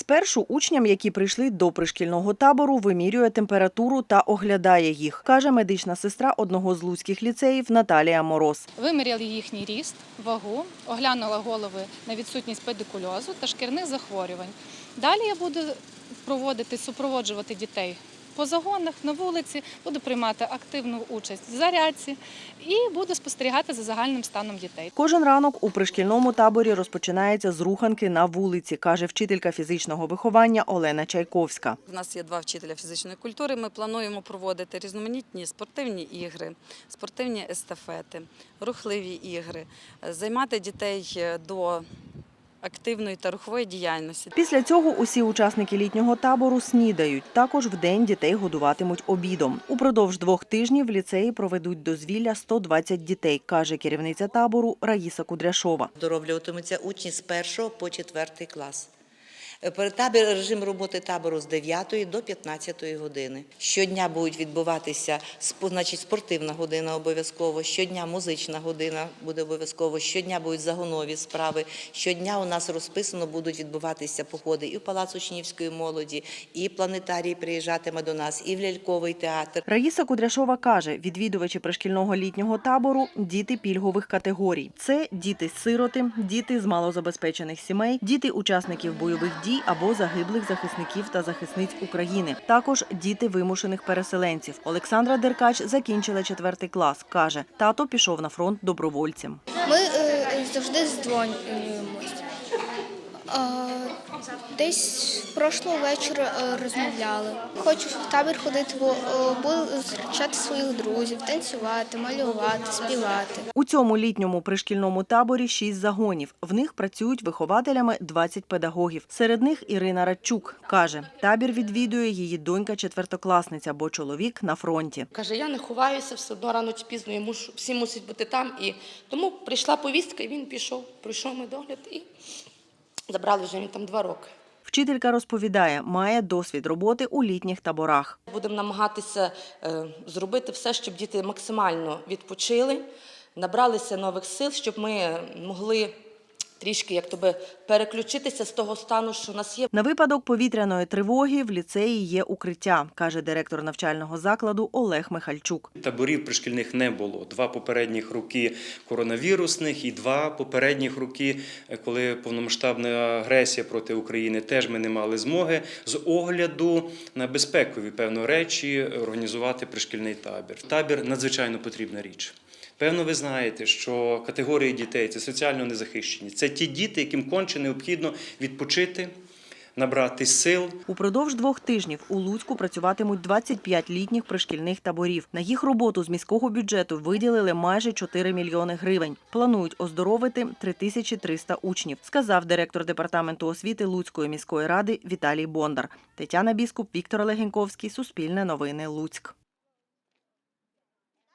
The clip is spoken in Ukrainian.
Спершу учням, які прийшли до пришкільного табору, вимірює температуру та оглядає їх, каже медична сестра одного з луцьких ліцеїв Наталія Мороз. Виміряли їхній ріст, вагу, оглянула голови на відсутність педикульозу та шкірних захворювань. Далі я буду проводити, супроводжувати дітей по загонах на вулиці, буду приймати активну участь в зарядці і буду спостерігати за загальним станом дітей. Кожен ранок у пришкільному таборі розпочинається з руханки на вулиці, каже вчителька фізичного виховання Олена Чайковська. У нас є два вчителя фізичної культури. Ми плануємо проводити різноманітні спортивні ігри, спортивні естафети, рухливі ігри, займати дітей до активної та рухової діяльності. Після цього усі учасники літнього табору снідають. Також в день дітей годуватимуть обідом. Упродовж двох тижнів в ліцеї проведуть дозвілля 120 дітей, каже керівниця табору Раїса Кудряшова. Оздоровлюватимуться учні з першого по четвертий клас. Е, табір- режим роботи табору з 9 до 15 години. Щодня будуть відбуватися значить, спортивна година обов'язково, щодня музична година буде обов'язково, щодня будуть загонові справи. Щодня у нас розписано будуть відбуватися походи і в Палац учнівської молоді, і планетарій приїжджатиме до нас, і в ляльковий театр. Раїса Кудряшова каже, відвідувачі пришкільного літнього табору – діти пільгових категорій. Це діти-сироти, діти з малозабезпечених сімей, діти учасників бойових дій або загиблих захисників та захисниць України. Також діти вимушених переселенців. Олександра Деркач закінчила четвертий клас. Каже, тато пішов на фронт добровольцем. Ми е, завжди здзвонюємось. Десь прошлого вечора е, розмовляли. Хочу в табір ходити, бо е, буду зустрічати своїх друзів, танцювати, малювати, співати. У цьому літньому пришкільному таборі шість загонів. В них працюють вихователями 20 педагогів. Серед них Ірина Радчук каже, табір відвідує її донька четвертокласниця, бо чоловік на фронті. Каже, я не ховаюся, все одно рано чи пізно я мушу, всі мусять бути там. І тому прийшла повістка, і він пішов, пройшов медогляд і забрали вже там два роки. Вчителька розповідає, має досвід роботи у літніх таборах. Будемо намагатися е, зробити все, щоб діти максимально відпочили, набралися нових сил, щоб ми могли трішки як тобі переключитися з того стану, що у нас є. На випадок повітряної тривоги в ліцеї є укриття, каже директор навчального закладу Олег Михальчук. Таборів пришкільних не було. Два попередніх роки коронавірусних і два попередніх роки, е, коли повномасштабна агресія проти України, теж ми не мали змоги з огляду на безпекові певно речі організувати пришкільний табір. Табір надзвичайно потрібна річ. Певно, ви знаєте, що категорії дітей це соціально незахищені. Це ті діти, яким конче необхідно відпочити, набрати сил. Упродовж двох тижнів у Луцьку працюватимуть 25 літніх пришкільних таборів. На їх роботу з міського бюджету виділили майже 4 мільйони гривень. Планують оздоровити 3300 учнів, сказав директор департаменту освіти Луцької міської ради Віталій Бондар. Тетяна Біскуп, Віктор Легеньковський, Суспільне новини, Луцьк.